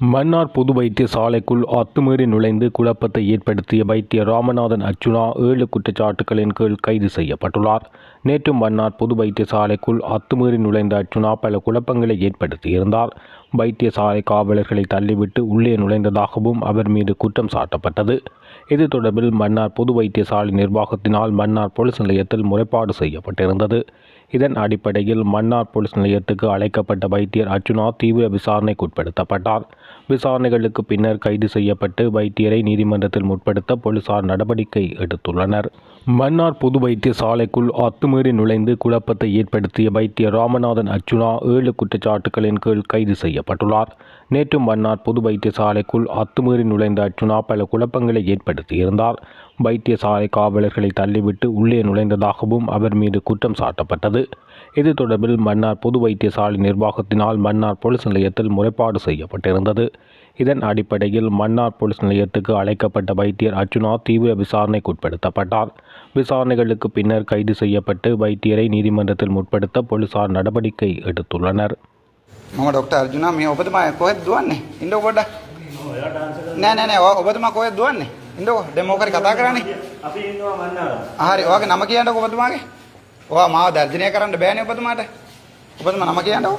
மன்னார் பொது வைத்தியசாலைக்குள் அத்துமீறி நுழைந்து குழப்பத்தை ஏற்படுத்திய வைத்திய ராமநாதன் அர்ஜுனா ஏழு குற்றச்சாட்டுகளின் கீழ் கைது செய்யப்பட்டுள்ளார். நேற்று மன்னார் பொது வைத்தியசாலைக்குள் அத்துமீறி நுழைந்த அர்ஜுனா பல குழப்பங்களை ஏற்படுத்தியிருந்தார். வைத்தியசாலை காவலர்களை தள்ளிவிட்டு உள்ளே நுழைந்ததாகவும் அவர் மீது குற்றம் சாட்டப்பட்டது. இது தொடர்பில் மன்னார் பொது வைத்தியசாலை நிர்வாகத்தினால் மன்னார் போலீஸ் நிலையத்தில் முறைப்பாடு செய்யப்பட்டிருந்தது. இதன் அடிப்படையில் மன்னார் போலீஸ் நிலையத்துக்கு அழைக்கப்பட்ட வைத்தியர் அர்ஜுனா தீவிர விசாரணைக்கு உட்படுத்தப்பட்டார். விசாரணைகளுக்கு பின்னர் கைது செய்யப்பட்டு வைத்தியரை நீதிமன்றத்தில் முற்படுத்த போலீசார் நடவடிக்கை எடுத்துள்ளனர். மன்னார் பொது வைத்தியசாலைக்குள் அத்துமீறி நுழைந்து குழப்பத்தை ஏற்படுத்திய வைத்தியர் ராமநாதன் அர்ஜுனா ஏழு குற்றச்சாட்டுகளின் கீழ் கைது செய்யப்பட்டுள்ளார். நேற்று மன்னார் பொது வைத்தியசாலைக்குள் அத்துமீறி நுழைந்த அர்ஜுனா பல குழப்பங்களை ஏற்படுத்தியிருந்தார். வைத்தியசாலை காவலர்களை தள்ளிவிட்டு உள்ளே நுழைந்ததாகவும் அவர் மீது குற்றம் சாட்டப்பட்டது இது தொடர்பில் மன்னார் பொது வைத்தியசாலை நிர்வாகத்தினால் மன்னார் போலீஸ் நிலையத்தில் முறைப்பாடு செய்யப்பட்டிருந்தது இதன் அடிப்படையில் மன்னார் போலீஸ் நிலையத்துக்கு அழைக்கப்பட்ட வைத்தியர் அர்ச்சுனா தீவிர விசாரணைக்கு உட்படுத்தப்பட்டார் விசாரணைகளுக்கு பின்னர் கைது செய்யப்பட்டு வைத்தியரை நீதிமன்றத்தில் முற்படுத்த போலீசார் நடவடிக்கை எடுத்துள்ளனர் මම ඩොක්ට අර්ජුනා මේ ඔබතුමා කොහෙද දුවන්නේ ඉන්ඩ පොඩ නෑ නෑ නෑ ඔ- ඔබතුමා කොහෙද දුවන්නේ ඉන්ඩෝ දැන් මොකද කතා කරන්නේ? අපි ඉන්නවා මන්නාව. හරි. ඔයාගේ නම කියන්නකෝ ඔබතුමාගේ. ඔයා මාව දර්ශනය කරන්න බෑනේ ඔබතුමාට. ඔබතුමා නම කියන්නකෝ.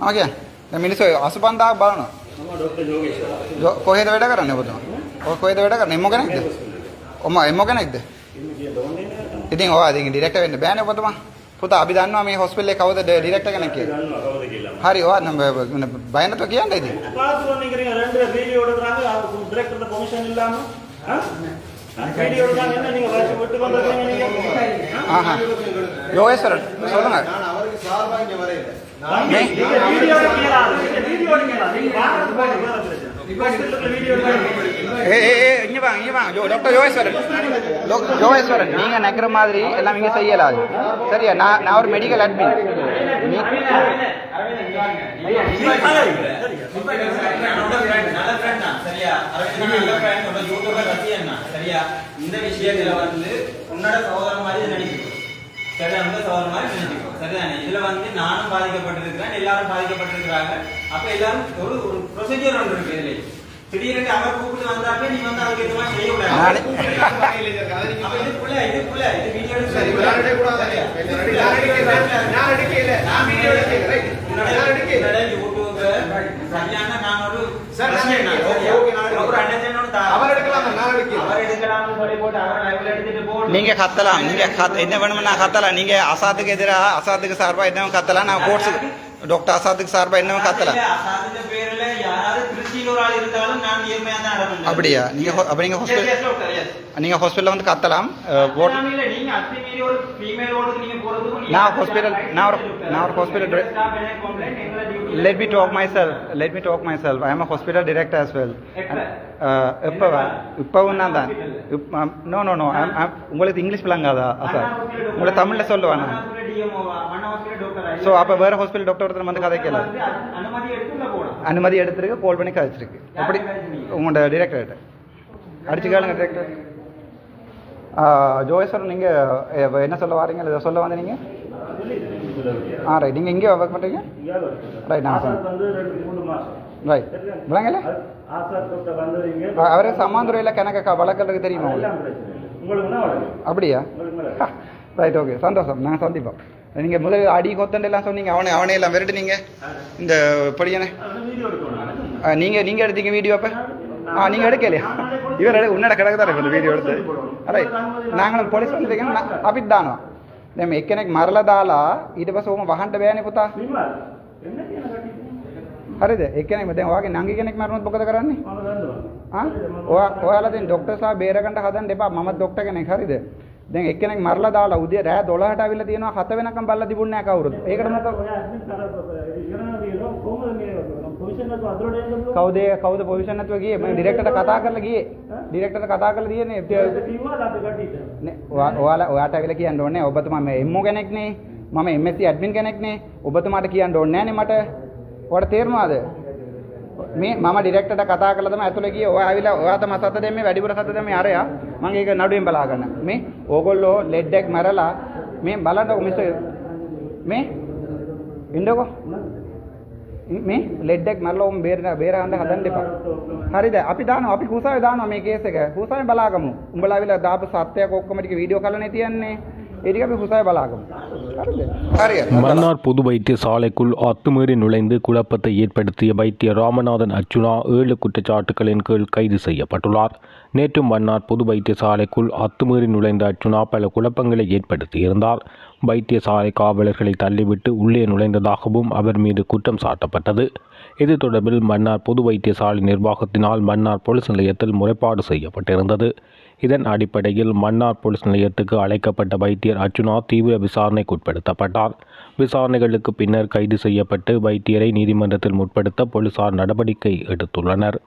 නම කියන්න. දැන් මිනිස්සු 85000 බලනවා. මම යෝගේශ්වර. ජෝ- කොහෙද වැඩ කරන්නේ ඔබතුමා? ඔය කොහෙද වැඩ කරන්නේ? එම්මෝ කෙනෙක්ද? ඔම එම්මෝ කෙනෙක්ද. ඉතින් ඔයා ඉතින් ඩිරෙක්ටර් වෙන්න බෑනේ ඔබතුමා පුතා අපි දන්නවා මේ හොස්පිටල් එකේ කවුද ඩිරෙක්ටර් කෙනෙක් කියලා දන්නවා කවුද කියලා. හරි ඔයා නම් බය නැතුව කියන්න ඉතින් பாத்து வந்தீங்க ரெண்டு வீடியோ எடுக்கறாங்க அவங்க டைரக்டர் பெர்மிஷன் இல்லாம ஆ? வீடியோ எடுக்காங்க என்ன நீங்க வச்சு விட்டு வந்திருக்கீங்க நீங்க ஆஹா யோகேஸ்வரன் சொல்லுங்க நான் அவருக்கு சார்பா இங்க வரையில நீங்க வீடியோ எடுக்கீங்களா நீங்க வீடியோ எடுக்கீங்களா நீங்க வாங்க போய் வேற இங்க வாங்க இங்க வாங்க. டாக்டர் யோகேஸ்வரன். யோகேஸ்வரன் நீங்க நினைக்கிற மாதிரி எல்லாம் இங்க செய்யலாது சரியா? நான் நான் ஒரு மெடிக்கல் அட்மின்? இந்த விஷயத்துல வந்து உன்னோட சகோதரன் மாதிரி நினைச்சுக்கோ. சரியா? உங்க சகோதரன் மாதிரி நினைச்சுக்கோ. சரிதானே? இதுல வந்து நானும் பாதிக்கப்பட்டிருக்கிறேன் எல்லாரும் பாதிக்கப்பட்டிருக்கிறாங்க அப்ப எல்லாரும் ஒரு ஒரு ப்ரொசீஜர் ஒன்று இருக்கு இதுல திடீர்னு அவர் கூப்பிட்டு வந்தாப்ப நீ வந்து அதுக்கு எதுவும் செய்ய கூடாது இதுக்குள்ள இதுக்குள்ள இது வீடியோ சரி. நான் எடுக்கல. நான் வீடியோ எடுக்கல. ரைட். நான் எடுக்கல. சரியான நான் ஒரு சார், நான் பிரச்சனை நான், ஓகே, சரியா? ஓகே, நான் எடுக்கிறேன். ஒரு அண்டர்ஸ்டாண்ட் தான் அவர் எடுக்கலாம் நான் எடுக்கல. அவர் எடுக்கலாம்னு சொல்லி போட்டு அவர் லைவ்ல எடுத்துட்டு நீங்க கத்தலாம் நீங்க கத்- என்ன வேணும்னா கத்தலாம் நீங்க அசாத்துக்கு எதிராக அசாத்துக்கு சார்பா என்ன கத்தலாம் நான் கோர்ஸுக்கு டாக்டர் அசாத்துக்கு சார்பா என்ன கத்தலாம் ஒரு ஆள் இருந்தாலும் நான் நேர்மையா தான் நடப்பேன் அப்படியா? நீங்க ஹோ- அப்ப நீங்க Yes, hospital yes, doctor, yes. நீங்க ஹாஸ்பிட்டல்ல வந்து கத்தலாம். ஓட் இல்ல, அத்துமீறி ஒரு நான் hospital- நான் ஒரு- நான் ஒரு let me talk myself. Let me talk myself. I am a hospital director as well. எப்ப? uh, எப்பவா இப்பவும் நான் தான். நோ நோ நோ உங்களுக்கு இங்கிலீஷ் விளங்காதா சார் உங்களை தமிழ்ல சொல்லுவானா. ஸோ அப்போ வேற ஹாஸ்பிட்டல் டாக்டர் ஒருத்தர் வந்து வந்து அனு- அனுமதி எடுத்திருக்கு கால் பண்ணி கதைச்சிருக்கு எப்படி? உங்களோட டிரெக்டர்கிட்ட அடிச்சு கேளுங்க டிரெக்டர் ஜோயஸ்வர் நீங்கள் என்ன சொல்ல வாரீங்க? இதை சொல்ல வந்து நீங்கள் ஆ ரைட் நீங்கள் இங்கே ஒர்க் பண்ணுறீங்க ரைட் நான் ரைட் விளங்கல? அவரே சமாந்துறையில் கணக்க வழக்கருக்கு தெரியுமா உங்களுக்கு? இல்லை. அப்படியா? ரைட் ஓகே சந்தோஷம். நான் சந்திப்போம். நீங்கள் முதல்ல அடி கொத்தண்டெல்லாம் சொன்னீங்க அவனை அவனே எல்லாம் விரட்டுனீங்க. இந்த படியானே. நீங்கள் நீங்கள் எடுத்தீங்க வீடியோ அப்போ? ஆ நீங்கள் எடுக்கலையா? இவர் எடு உன்னோட கிடக்கு தான் இந்த வீடியோ எடுத்து? ಅದೇ ನಾಂಗಳು ಪೊಲೀಸ್ ಬಂದಿದ್ದೇನೆ ಅಬಿದ್ದಾನು ನಮ್ಮ ಎಕ್ಕನೆಗೆ ಮರಲದಾಲ ಇದು ಬಸ್ ಒಮ್ಮ ವಹಂಟ ಬೇನೆ ಪುತ ಹರಿದ ಎಕ್ಕನೆಗೆ ಮತ್ತೆ ಹೋಗಿ ನಂಗೆ ಕೆನೆಗೆ ಮರಮತ್ ಬೊಕ್ಕದ ಕರನ್ನಿ ಹಾಂ ಓ ಓ ಅಲ್ಲದೇನು ಡಾಕ್ಟರ್ ಸಹ ಬೇರೆ ಗಂಟ ಹದನ್ ದೇಪ ಮಮ್ಮ ಡಾಕ್ಟರ್ ಕೆನೆಗೆ ಹರಿದೆ දැන් එක්කෙනෙක් මරලා දාලා උදේ රෑ 12ට අවිල්ලා තියෙනවා 7 වෙනකම් බලලා තිබුණේ නැහැ කවුරුත්. ඒකට මොකද කවුද කවුද පොසිෂන් නැතුව ගියේ? මම ඩිරෙක්ටර්ට කතා කරලා ගියේ. ඩිරෙක්ටර්ට කතා කරලා තියෙන්නේ ඔයාලා ඔයාට අවිල්ලා කියන්න ඕනේ ඔබතුමා මේ එම්මෝ කෙනෙක් නේ. මම MSc ඇඩ්මින් කෙනෙක් නේ. ඔබතුමාට කියන්න ඕනේ නැහනේ මට. ඔයාලට තේරුණාද? මේ මම ඩිරෙක්ටර්ට කතා කරලා තමයි ඇතුළේ ගියේ ඔයා ඇවිල්ලා ඔයා තමයි සත දෙන්නේ වැඩිපුර සත දෙන්නේ අරයා මම ඒක නඩුවෙන් බලා ගන්න මේ ඕගොල්ලෝ ලෙඩ් එක මරලා මේ බලන්නකො මිස්ටර් මේ ඉන්නකො මේ ලෙඩ් එක මරලා උඹ බේර බේරගන්න හදන්න එපා. හරිද? අපි දානවා අපි හුසාවේ දානවා මේ කේස් එක. හුසාවේ බලාගමු. උඹලා විලා දාපු සත්‍යයක් ඔක්කොම ටික වීඩියෝ කරලානේ තියන්නේ. மன்னார் பொது வைத்தியசாலைக்குள் அத்துமீறி நுழைந்து குழப்பத்தை ஏற்படுத்திய வைத்திய ராமநாதன் அர்ஜுனா ஏழு குற்றச்சாட்டுகளின் கீழ் கைது செய்யப்பட்டுள்ளார். நேற்று மன்னார் பொது வைத்தியசாலைக்குள் அத்துமீறி நுழைந்த அர்ஜுனா பல குழப்பங்களை ஏற்படுத்தியிருந்தார். வைத்தியசாலை காவலர்களை தள்ளிவிட்டு உள்ளே நுழைந்ததாகவும் அவர் மீது குற்றம் சாட்டப்பட்டது. இது தொடர்பில் மன்னார் பொது வைத்தியசாலை நிர்வாகத்தினால் மன்னார் போலீஸ் நிலையத்தில் முறைப்பாடு செய்யப்பட்டிருந்தது. இதன் அடிப்படையில் மன்னார் போலீஸ் நிலையத்துக்கு அழைக்கப்பட்ட வைத்தியர் அர்ச்சுனா தீவிர விசாரணைக்கு உட்படுத்தப்பட்டார். விசாரணைகளுக்கு பின்னர் கைது செய்யப்பட்டு வைத்தியரை நீதிமன்றத்தில் முற்படுத்த போலீசார் நடவடிக்கை எடுத்துள்ளனர்.